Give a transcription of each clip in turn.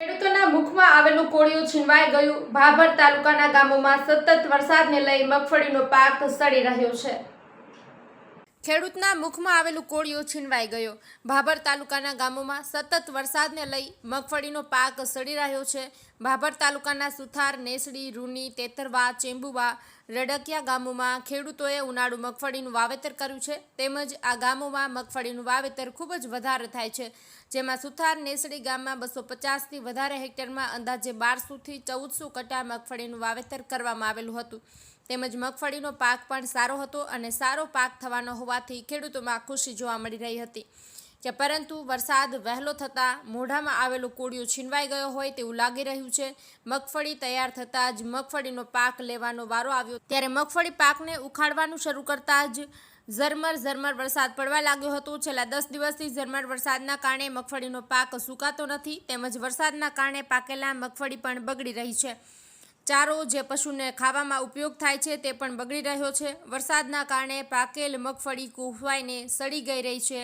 ખેડૂતોના મુખમાં આવેલું કોળિયું છીનવાઈ ગયું. ભાભર તાલુકાના ગામોમાં સતત વરસાદને લઈ મગફળીનો પાક સડી રહ્યો છે. ખેડૂતના મુખમાં આવેલું કોળિયું છીનવાઈ ગયો. ભાભર તાલુકાના ગામોમાં સતત વરસાદને લઈ મગફળીનો પાક સડી રહ્યો છે. ભાભર તાલુકાના સુથાર, નેસડી, રૂની, તેતરવા, ચેંબુવા, રડકિયા ગામોમાં ખેડૂતોએ ઉનાળુ મગફળીનું વાવેતર કર્યું છે. તેમજ આ ગામોમાં મગફળીનું વાવેતર ખૂબ જ વધારે થાય છે. જેમાં સુથાર, નેસડી ગામમાં બસો પચાસથી વધારે હેક્ટરમાં અંદાજે બારસોથી ચૌદસો કટા મગફળીનું વાવેતર કરવામાં આવેલું હતું. તેમજ મગફળીનો પાક પણ સારો હતો અને સારો પાક થવાનો હોવાથી ખેડૂતોમાં ખુશી જોવા મળી રહી હતી કે પરંતુ વરસાદ વહેલો થતાં મોઢામાં આવેલું કોળિયું છીનવાઈ ગયો હોય તેવું લાગી રહ્યું છે. મગફળી તૈયાર થતાં જ મગફળીનો પાક લેવાનો વારો આવ્યો. ત્યારે મગફળી પાકને ઉખાડવાનું શરૂ કરતાં જ ઝરમર ઝરમર વરસાદ પડવા લાગ્યો હતો. છેલ્લા દસ દિવસથી ઝરમર વરસાદના કારણે મગફળીનો પાક સુકાતો નથી તેમજ વરસાદના કારણે પાકેલા મગફળી પણ બગડી રહી છે. ચારો જે પશુને ખાવામાં ઉપયોગ થાય છે તે પણ બગડી રહ્યો છે. વરસાદના કારણે પાકેલ મગફળી કોહવાઈને સડી ગઈ રહી છે.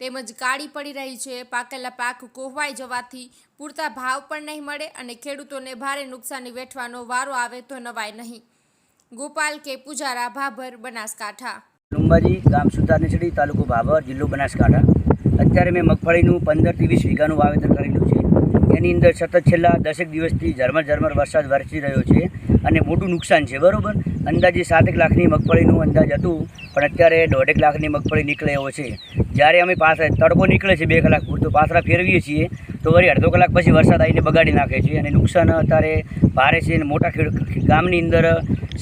તેમજ કાળી પડી રહી છે. પાકેલા પાક કોહવાઈ જવાથી પૂરતા ભાવ પણ નહીં મળે અને ખેડૂતોને ભારે નુકસાની વેઠવાનો વારો આવે તો નવાય નહીં. ગોપાલ કે પૂજારા, ભાભર, બનાસકાંઠા. લુંબાજી ગામ સુતારનેસડી તાલુકો ભાભર જિલ્લો બનાસકાંઠા. અત્યારે મેં મગફળીનું પંદરથી વીસ વીઘાનું વાવેતર કરેલું છે. એની અંદર સતત છેલ્લા દસેક દિવસથી ઝરમર ઝરમર વરસાદ વરસી રહ્યો છે અને મોટું નુકસાન છે, બરાબર? અંદાજે સાતેક લાખની મગફળીનું અંદાજ હતું, પણ અત્યારે દોઢેક લાખની મગફળી નીકળે એવો છે. જ્યારે અમે પાછળ તડકો નીકળે છે બે કલાક પૂરતો પાથરા ફેરવીએ છીએ, તો વળી અડધો કલાક પછી વરસાદ આવીને બગાડી નાખે છે અને નુકસાન અત્યારે ભારે છે અને મોટા ખેડ, ગામની અંદર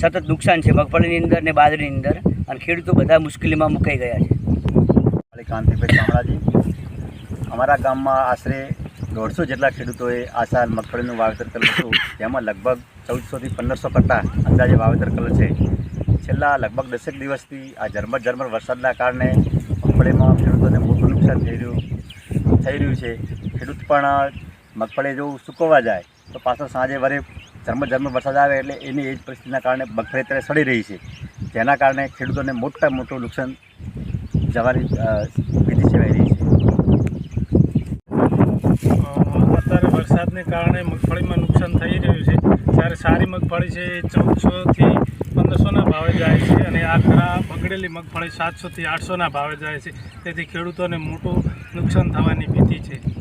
સતત નુકસાન છે, મગફળીની અંદર ને બાજરીની અંદર, અને ખેડૂતો બધા મુશ્કેલીમાં મુકાઈ ગયા છે. કાંતિભાઈ અમારા ગામમાં આશરે દોઢસો જેટલા ખેડૂતોએ આ સાલ મગફળીનું વાવેતર કરેલું હતું. તેમાં લગભગ ચૌદસોથી પંદરસો કરતાં અંદાજે વાવેતર કરેલું છે. છેલ્લા લગભગ દસેક દિવસથી આ ઝરમર ઝરમર વરસાદના કારણે મગફળીમાં ખેડૂતોને મોટું નુકસાન થઈ રહ્યું થઈ રહ્યું છે. ખેડૂત પણ મગફળી જો સૂકવવા જાય, તો પાછો સાંજે વરે ઝરમર ઝરમર વરસાદ આવે એટલે એની એ જ પરિસ્થિતિના કારણે મગફળી અત્યારે સડી રહી છે. જેના કારણે ખેડૂતોને મોટા મોટું નુકસાન જવાની વિધિ સેવાઈ રહી છે અ, અત્યારે વરસાદને કારણે મગફળીમાં નુકસાન થઈ રહ્યું છે. જ્યારે સારી મગફળી છે એ ચૌદસોથી પંદરસોના ભાવે જાય છે અને આ ખરા બગડેલી મગફળી સાતસોથી આઠસોના ભાવે જાય છે. તેથી ખેડૂતોને મોટું નુકસાન થવાની ભીતિ છે.